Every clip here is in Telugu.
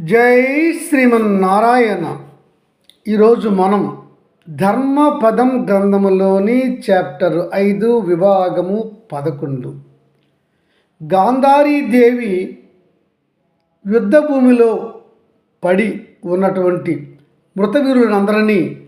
జై శ్రీమన్నారాయణ. ఈరోజు మనం ధర్మపదం గ్రంథములోని చాప్టర్ ఐదు విభాగము పదకొండు. గాంధారీదేవి యుద్ధభూమిలో పడి ఉన్నటువంటి మృతవీరులందరినీ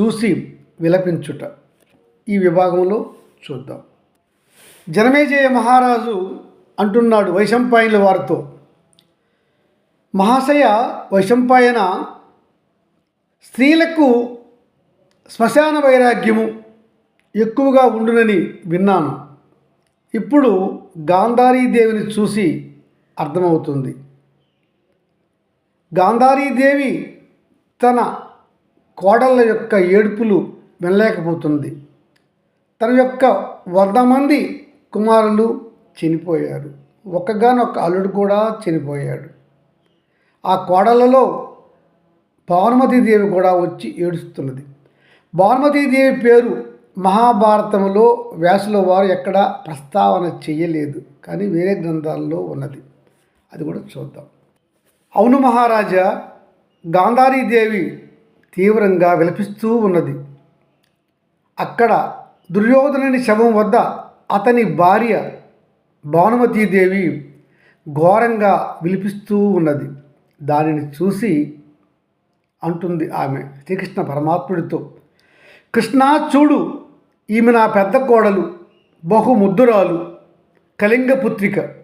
చూసి విలపించుట. ఈ విభాగంలో చూద్దాం. జనమేజయ మహారాజు అంటున్నాడు వైశంపాయనుల వారితో మహాశయ వైశంపాయన స్త్రీలకు శ్మశాన వైరాగ్యము ఎక్కువగా ఉండునని విన్నాను. ఇప్పుడు గాంధారీదేవిని చూసి అర్థమవుతుంది. గాంధారీదేవి తన కోడళ్ళ యొక్క ఏడుపులు వినలేకపోతుంది. తన యొక్క వంద మంది కుమారులు చనిపోయారు. ఒక్కగానొక్క అల్లుడు కూడా చనిపోయాడు. ఆ కోడలలో భానుమతీదేవి కూడా వచ్చి ఏడుస్తున్నది. భానుమతీదేవి పేరు మహాభారతంలో వ్యాసుల వారు ఎక్కడా ప్రస్తావన చేయలేదు కానీ వేరే గ్రంథాల్లో ఉన్నది. అది కూడా చూద్దాం. అవును మహారాజా గాంధారీదేవి తీవ్రంగా విలపిస్తూ ఉన్నది. అక్కడ దుర్యోధనుని శవం వద్ద అతని భార్య భానుమతీదేవి ఘోరంగా విలిపిస్తూ ఉన్నది. దానిని చూసి అంటుంది ఆమె శ్రీకృష్ణ పరమాత్ముడితో కృష్ణ చూడు ఈమె నా పెద్ద కోడలు బహు ముద్దురాలు కళింగపుత్రిక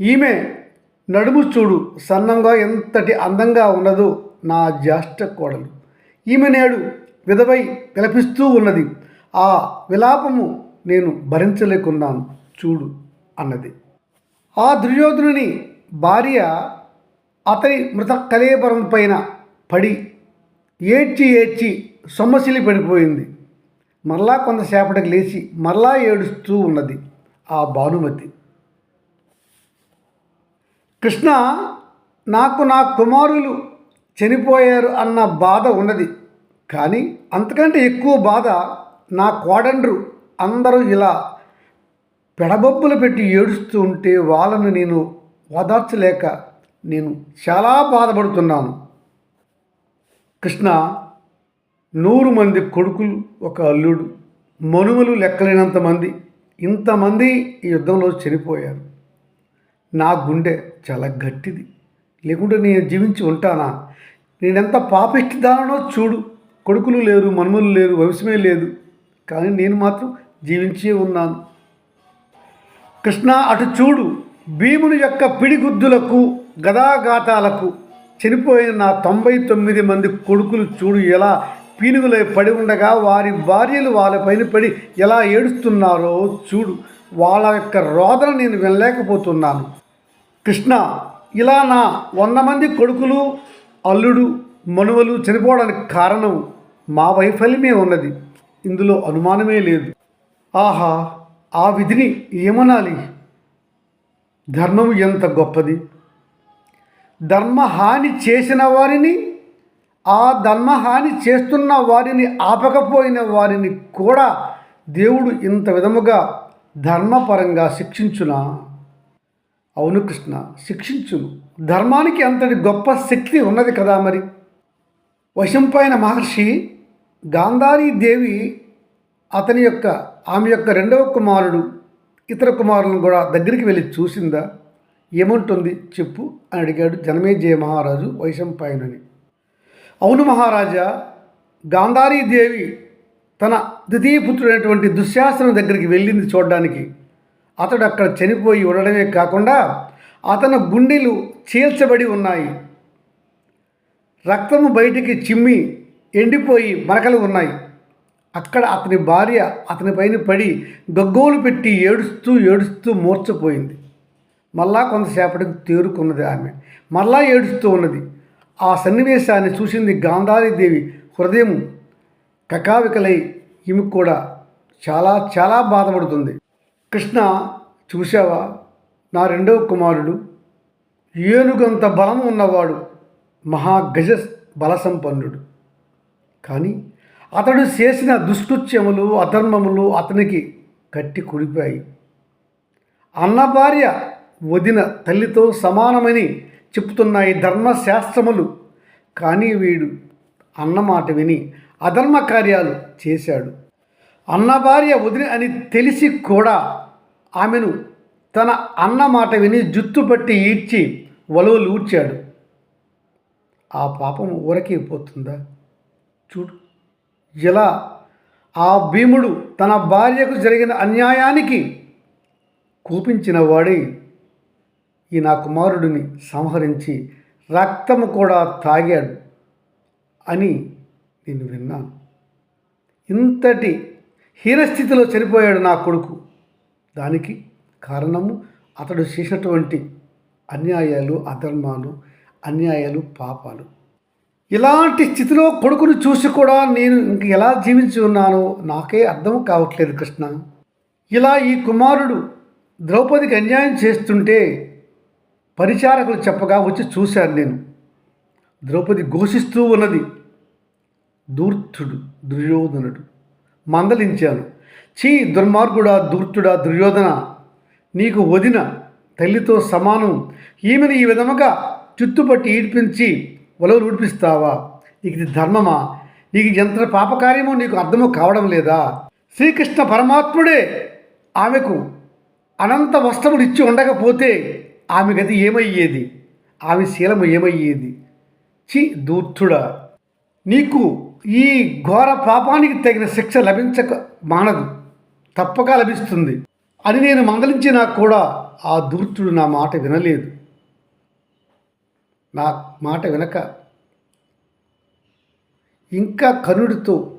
ఈమె నడుము చూడు సన్నంగా ఎంతటి అందంగా ఉన్నదో నా జ్యేష్ఠ కోడలు. ఈమె నేడు విధవై విలపిస్తూ ఉన్నది. ఆ విలాపము నేను భరించలేకున్నాను చూడు అన్నది. ఆ దుర్యోధనుని భార్య అతని మృత కలేబరం పైన పడి ఏడ్చి ఏడ్చి సొమ్మసిలి పడిపోయింది. మరలా కొంతసేపటికి లేచి మరలా ఏడుస్తూ ఉన్నది ఆ భానుమతి. కృష్ణ నాకు నా కుమారులు చనిపోయారు అన్న బాధ ఉన్నది. కానీ అంతకంటే ఎక్కువ బాధ నా కోడండ్రు అందరూ ఇలా పెడబొబ్బులు పెట్టి ఏడుస్తూ ఉంటే వాళ్ళను నేను ఓదార్చలేక నేను చాలా బాధపడుతున్నాను. కృష్ణ నూరు మంది కొడుకులు ఒక అల్లుడు మనుమలు లెక్కలేనంత మంది ఇంతమంది ఈ యుద్ధంలో చనిపోయారు. నా గుండె చాలా గట్టిది. లేకుంటే నేను జీవించి ఉంటానా? నేనెంత పాపిష్టిదానో చూడు. కొడుకులు లేరు మనుమలు లేరు వంశమే లేదు. కానీ నేను మాత్రం జీవించే ఉన్నాను. కృష్ణ అటు చూడు. భీముని యొక్క పిడిగుద్దులకు గదాఘాతాలకు చనిపోయిన నా తొంభై తొమ్మిది మంది కొడుకులు చూడు ఎలా పీనుగులై పడి ఉండగా వారి భార్యలు వాళ్ళపైన పడి ఎలా ఏడుస్తున్నారో చూడు. వాళ్ళ యొక్క రోదన నేను వినలేకపోతున్నాను. కృష్ణ ఇలా నా వంద మంది కొడుకులు అల్లుడు మనువలు చనిపోవడానికి కారణం మా వైఫల్యమే ఉన్నది. ఇందులో అనుమానమే లేదు. ఆహా ఆ విధిని ఏమనాలి? ధర్మం ఎంత గొప్పది? ధర్మహాని చేసిన వారిని ఆ ధర్మహాని చేస్తున్న వారిని ఆపకపోయిన వారిని కూడా దేవుడు ఇంత విధముగా ధర్మపరంగా శిక్షించునా? అవును కృష్ణ శిక్షించును. ధర్మానికి అంతటి గొప్ప శక్తి ఉన్నది కదా మరి. వశంపైన మహర్షి గాంధారీ దేవి అతని యొక్క ఆమె యొక్క రెండవ కుమారుడు ఇతర కుమారులను కూడా దగ్గరికి వెళ్ళి చూసిందా? ఏముంటుంది చెప్పు అని అడిగాడు జనమేజయ మహారాజు వైశంపాయనని. అవును మహారాజా గాంధారీదేవి తన ద్వితీయ పుత్రుడైనటువంటి దుశ్శాసనం దగ్గరికి వెళ్ళింది చూడడానికి. అతడు అక్కడ చనిపోయి ఉండడమే కాకుండా అతని గుండెలు చీల్చబడి ఉన్నాయి. రక్తము బయటికి చిమ్మి ఎండిపోయి మరకలు ఉన్నాయి. అక్కడ అతని భార్య అతని పైన పడి గగ్గోలు పెట్టి ఏడుస్తూ ఏడుస్తూ మూర్చపోయింది. మళ్ళా కొంతసేపటికి తేరుకున్నది ఆమె. మళ్ళా ఏడుస్తూ ఉన్నది. ఆ సన్నివేశాన్ని చూసింది గాంధారీదేవి హృదయం కకావికలై ఈమె కూడా చాలా చాలా బాధపడుతుంది. కృష్ణ చూశావా? నా రెండవ కుమారుడు. ఏనుగంత బలం ఉన్నవాడు. మహాగజ బలసంపన్నుడు. కానీ అతడు చేసిన దుష్కృత్యములు అధర్మములు అతనికి కట్టి కుడిపాయి అన్న భార్య వదిన తల్లితో సమానమని చెప్తున్నాయి ధర్మశాస్త్రములు. కానీ వీడు అన్నమాట విని అధర్మ కార్యాలు చేశాడు. అన్న భార్య వదిన అని తెలిసి కూడా ఆమెను తన అన్న మాట విని జుత్తు పట్టి ఈడ్చి వలువలు ఊడ్చాడు. ఆ పాపం ఊరకే పోతుందా? చూడు ఇలా ఆ భీముడు తన భార్యకు జరిగిన అన్యాయానికి కోపించిన వాడే ఈ నా కుమారుడిని సంహరించి రక్తము కూడా తాగాడు అని నేను విన్నాను. ఇంతటి హీనస్థితిలో చనిపోయాడు నా కొడుకు. దానికి కారణము అతడు చేసినటువంటి అన్యాయాలు అధర్మాలు అన్యాయాలు పాపాలు. ఇలాంటి స్థితిలో కొడుకును చూసి కూడా నేను ఇంక ఎలా జీవించి ఉన్నానో నాకే అర్థం కావట్లేదు కృష్ణ. ఇలా ఈ కుమారుడు ద్రౌపదికి అన్యాయం చేస్తుంటే పరిచారకులు చెప్పగా వచ్చి చూశాను నేను. ద్రౌపది ఘోషిస్తూ ఉన్నది. దూర్తుడు దుర్యోధనుడు. మందలించాను. చీ దుర్మార్గుడా దూర్తుడా దుర్యోధన! నీకు వదిన తల్లితో సమానం. ఈమెను ఈ విధముగా చుట్టుపట్టి ఈడ్పించి వలలు నూడిపిస్తావా? నీకు ఇది ధర్మమా? నీకు ఎంత పాపకార్యమో నీకు అర్థము కావడం లేదా? శ్రీకృష్ణ పరమాత్ముడే ఆమెకు అనంత వస్త్రములు ఇచ్చి ఉండకపోతే ఆమె గతి ఏమయ్యేది? ఆమె శీలము ఏమయ్యేది? చి దూర్తుడా నీకు ఈ ఘోర పాపానికి తగిన శిక్ష లభించక మానదు. తప్పక లభిస్తుంది. అని నేను మందలించినా కూడా ఆ దూర్తుడు నా మాట వినలేదు. నా మాట వినక ఇంకా కనుడితో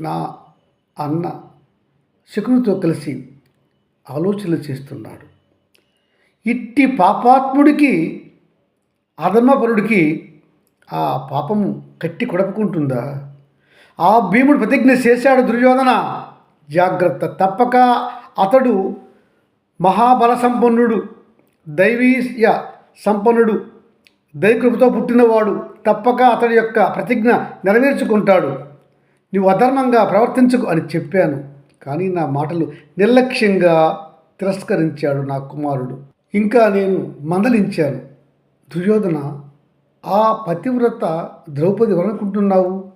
నా అన్న శకునితో కలిసి ఆలోచనలు చేస్తున్నాడు. ఇట్టి పాపాత్ముడికి అధర్మపరుడికి ఆ పాపము కట్టి కొడపుకుంటుందా? ఆ భీముడు ప్రతిజ్ఞ చేశాడు దుర్యోధన. జాగ్రత్త తప్పక అతడు మహాబల సంపన్నుడు దైవీయ సంపన్నుడు దైకృపతో పుట్టినవాడు. తప్పక అతడి యొక్క ప్రతిజ్ఞ నెరవేర్చుకుంటాడు. నువ్వు అధర్మంగా ప్రవర్తించకు అని చెప్పాను. కానీ నా మాటలు నిర్లక్ష్యంగా తిరస్కరించాడు నా కుమారుడు. ఇంకా నేను మందలించాను. దుర్యోధన ఆ పతివ్రత ద్రౌపది వరనుకుంటున్నావు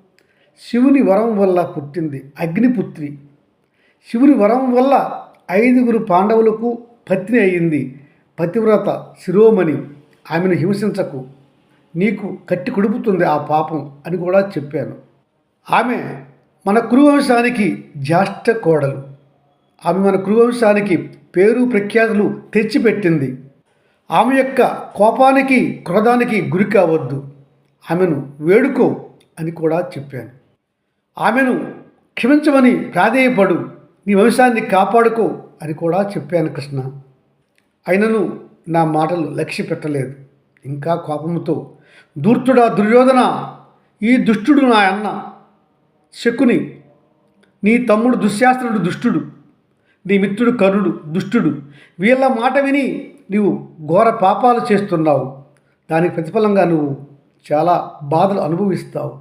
శివుని వరం వల్ల పుట్టింది అగ్నిపుత్రి. శివుని వరం వల్ల ఐదుగురు పాండవులకు పత్ని అయింది పతివ్రత శిరోమణి. ఆమెను హింసించకు. నీకు కట్టి కుడుపుతుంది ఆ పాపం అని కూడా చెప్పాను. ఆమె మన కురువంశానికి జ్యేష్ఠ కోడలు. ఆమె మన కురువంశానికి పేరు ప్రఖ్యాతులు తెచ్చిపెట్టింది. ఆమె యొక్క కోపానికి క్రోధానికి గురి కావద్దు. ఆమెను వేడుకో అని కూడా చెప్పాను. ఆమెను క్షమించమని ప్రాధేయపడు. నీ వంశాన్ని కాపాడుకో అని కూడా చెప్పాను కృష్ణ. అయినను నా మాటలు లక్ష్య పెట్టలేదు ఇంకా కోపంతో దూర్తుడా దుర్యోధన ఈ దుష్టుడు నా అన్న. శకుని నీ తమ్ముడు దుశ్శాస్త్రుడు దుష్టుడు. నీ మిత్రుడు కరుడు దుష్టుడు. వీళ్ళ మాట విని నీవు ఘోర పాపాలు చేస్తున్నావు. దానికి ప్రతిఫలంగా నువ్వు చాలా బాధలు అనుభవిస్తావు.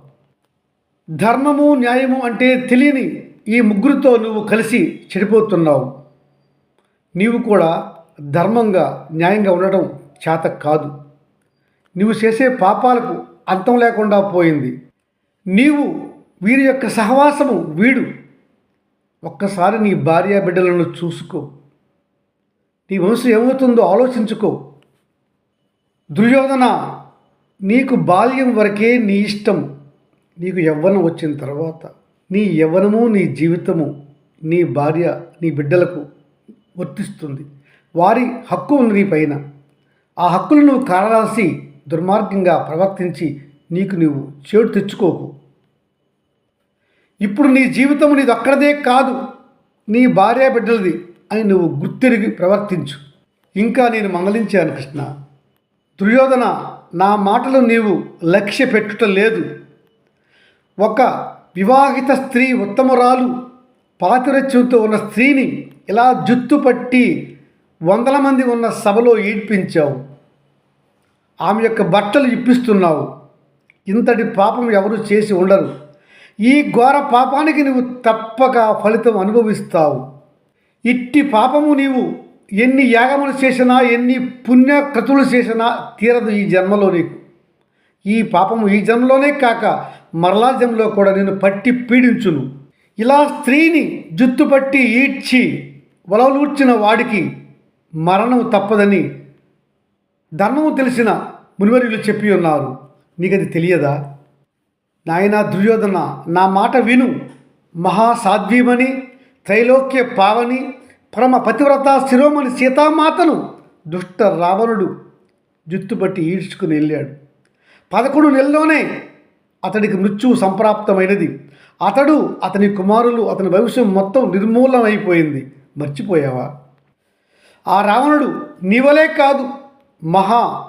ధర్మము న్యాయము అంటే తెలియని ఈ ముగ్గురితో నువ్వు కలిసి చెడిపోతున్నావు. నీవు కూడా ధర్మంగా న్యాయంగా ఉండడం చేత కాదు. నీవు చేసే పాపాలకు అంతం లేకుండా పోయింది. నీవు వీరి యొక్క సహవాసము వీడు. ఒక్కసారి నీ భార్య బిడ్డలను చూసుకో. నీ వంశం ఏమవుతుందో ఆలోచించుకో. దుర్యోధన నీకు బాల్యం వరకే నీ ఇష్టం. నీకు యవ్వనం వచ్చిన తర్వాత నీ యవ్వనము నీ జీవితము నీ భార్య నీ బిడ్డలకు వర్తిస్తుంది. వారి హక్కు ఉంది నీ పైన. ఆ హక్కులు నువ్వు కారరాసి దుర్మార్గంగా ప్రవర్తించి నీకు నీవు చేడు తెచ్చుకోకు. ఇప్పుడు నీ జీవితం నీది ఒక్కడదే కాదు. నీ భార్య బిడ్డలది అని నువ్వు గుర్తిరిగి ప్రవర్తించు. ఇంకా నేను మంగళించాను కృష్ణ. దుర్యోధన నా మాటలు నీవు లక్ష్య పెట్టుట లేదు. ఒక వివాహిత స్త్రీ ఉత్తమురాలు పాతిరత్యంతో ఉన్న స్త్రీని ఇలా జుత్తు పట్టి వందల మంది ఉన్న సభలో ఈడ్పించావు ఆమె యొక్క బట్టలు ఇప్పిస్తున్నావు. ఇంతటి పాపం ఎవరు చేసి ఉండరు. ఈ ఘోర పాపానికి నువ్వు తప్పక ఫలితం అనుభవిస్తావు. ఇట్టి పాపము నీవు ఎన్ని యాగములు చేసినా ఎన్ని పుణ్యకృతులు చేసినా తీరదు ఈ జన్మలో నీకు. ఈ పాపము ఈ జన్మలోనే కాక మరలా జన్మలో కూడా నేను పట్టి పీడించును. ఇలా స్త్రీని జుత్తుపట్టి ఈడ్చి వలవలూడ్చిన వాడికి మరణం తప్పదని ధర్మము తెలిసిన మునివర్యులు చెప్పి ఉన్నారు. నీకది తెలియదా? నాయనా దుర్యోధన నా మాట విను. మహాసాధ్వీమని త్రైలోక్య పావని పరమ పతివ్రత శిరోమణి సీతామాతను దుష్ట రావణుడు జుత్తుపట్టి ఈడ్చుకుని వెళ్ళాడు. పదకొండు నెలలోనే అతడికి మృత్యువు సంప్రాప్తమైనది. అతడు అతని కుమారులు అతని భవిష్యం మొత్తం నిర్మూలమైపోయింది. మర్చిపోయావా? ఆ రావణుడు నీవలే కాదు మహా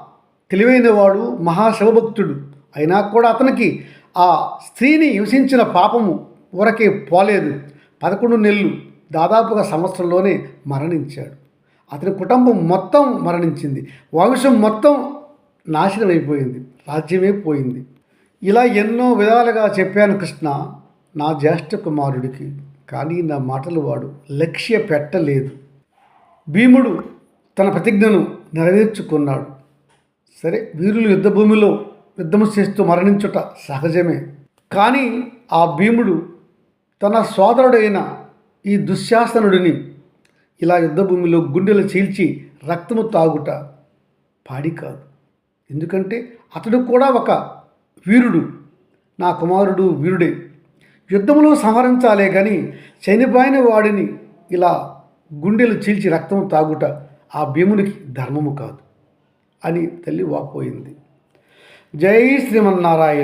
తెలివైనవాడు మహా శివభక్తుడు అయినా కూడా అతనికి ఆ స్త్రీని హింసించిన పాపము ఊరకే పోలేదు. పదకొండు నెలలు దాదాపుగా సంవత్సరంలోనే మరణించాడు. అతని కుటుంబం మొత్తం మరణించింది. వంశం మొత్తం నాశనం అయిపోయింది. రాజ్యమే పోయింది. ఇలా ఎన్నో విధాలుగా చెప్పాను కృష్ణ నా జ్యేష్ఠ కుమారుడికి. కానీ నా మాటలు వాడు లక్ష్య పెట్టలేదు. భీముడు తన ప్రతిజ్ఞను నెరవేర్చుకున్నాడు. సరే వీరులు యుద్ధభూమిలో యుద్ధము చేస్తూ మరణించుట సహజమే. కానీ ఆ భీముడు తన సోదరుడైన ఈ దుశ్శాసనుడిని ఇలా యుద్ధభూమిలో గుండెలు చీల్చి రక్తము తాగుట పాడి కాదు. ఎందుకంటే అతడు కూడా ఒక వీరుడు నా కుమారుడు వీరుడే. యుద్ధంలో సంహరించాలే కానీ చనిపోయిన వాడిని ఇలా గుండెలు చీల్చి రక్తము తాగుట ఆ భీమునికి ధర్మము కాదు అని తల్లి వాపోయింది. జై శ్రీమన్నారాయణ.